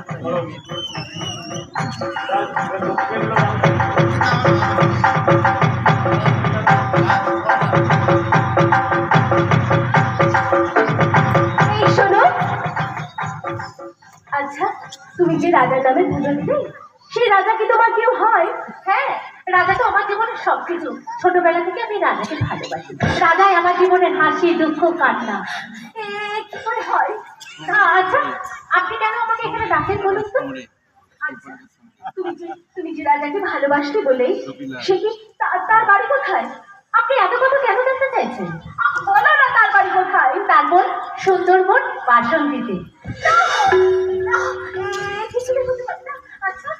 আচ্ছা তুমি যে রাজার নামে পুজো সেই রাজা কি হয়? হ্যাঁ রাজা তো আমার জীবনের সবকিছু। ছোটবেলা থেকে আমি রাজাকে ভালোবাসি। রাজাই আমার জীবনের হাসি, দুঃখ, কান্না। কি করে হয়? আচ্ছা আপনি কেন আমাকে এখানে ডাকেন বলুন তো? আচ্ছা তুমি যে তুমি যে রাজাকে ভালোবাসতে বলে সে কি তার বাড়ি কোথায়? আপনি এত কথা কেন জানতে চাইছেন? বলো না তার বাড়ি কোথায়? তারপর সুন্দরবন বাসন্তীতে। আচ্ছা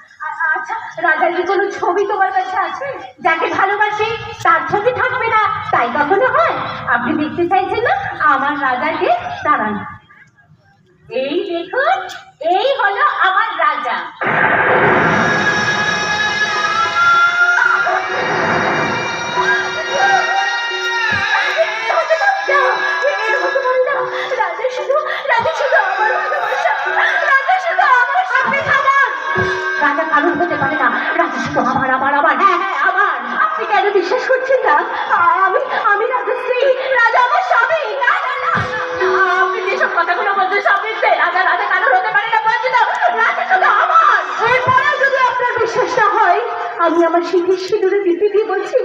আচ্ছা রাজার কি কোনো ছবি তোমার কাছে আছে? যাকে ভালোবাসি তার ছবি থাকবে না। তাই কখনো হয়? আপনি দেখতে চাইছেন না আমার রাজাকে দাঁড়ান রাজা কারণ হতে পারে না। রাজা শুধু আমার আমার আমার। হ্যাঁ হ্যাঁ আমার। আপনি কেন বিশ্বাস করছেন না? আমি আমি রাজশ্রী রাজা আমার স্বামী। না কথাগুলো রাজা রাজা হতে পারে না বিশ্বাস না হয়, আমি আমার শীতের সিঁদুরে দিতে দিয়ে বলছি